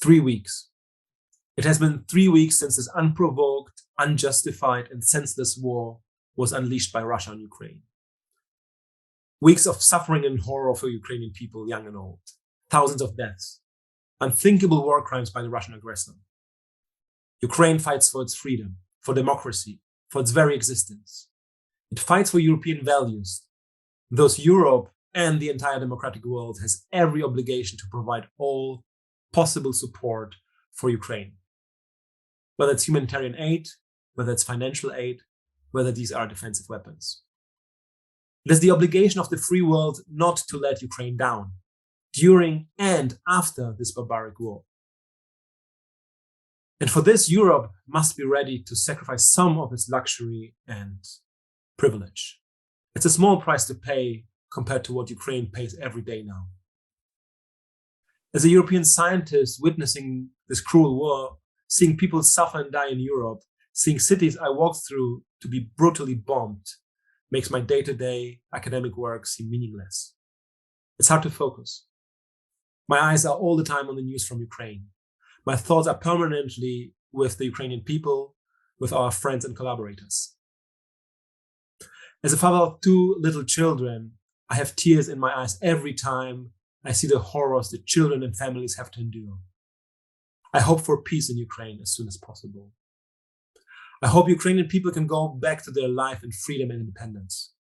Three weeks. It has been three weeks since this unprovoked, unjustified, and senseless war was unleashed by Russia on Ukraine. Weeks of suffering and horror for Ukrainian people, young and old. Thousands of deaths. Unthinkable war crimes by the Russian aggressor. Ukraine fights for its freedom, for democracy, for its very existence. It fights for European values. Thus, Europe and the entire democratic world has every obligation to provide all possible support for Ukraine. Whether it's humanitarian aid, whether it's financial aid, whether these are defensive weapons. It is the obligation of the free world not to let Ukraine down during and after this barbaric war. And for this, Europe must be ready to sacrifice some of its luxury and privilege. It's a small price to pay compared to what Ukraine pays every day now. As a European scientist witnessing this cruel war, seeing people suffer and die in Europe, seeing cities I walk through to be brutally bombed, makes my day to day academic work seem meaningless. It's hard to focus. My eyes are all the time on the news from Ukraine. My thoughts are permanently with the Ukrainian people, with our friends and collaborators. As a father of two little children, I have tears in my eyes every time I see the horrors that children and families have to endure. I hope for peace in Ukraine as soon as possible. I hope Ukrainian people can go back to their life in freedom and independence,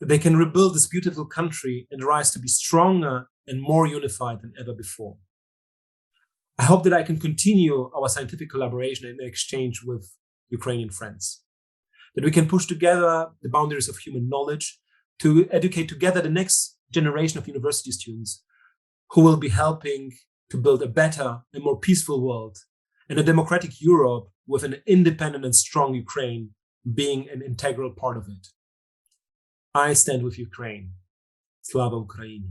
that they can rebuild this beautiful country and rise to be stronger and more unified than ever before. I hope that I can continue our scientific collaboration and exchange with Ukrainian friends that we can push together the boundaries of human knowledge to educate together the next generation of university students who will be helping to build a better and more peaceful world and a democratic Europe with an independent and strong Ukraine being an integral part of it. I stand with Ukraine. Slava Ukraini.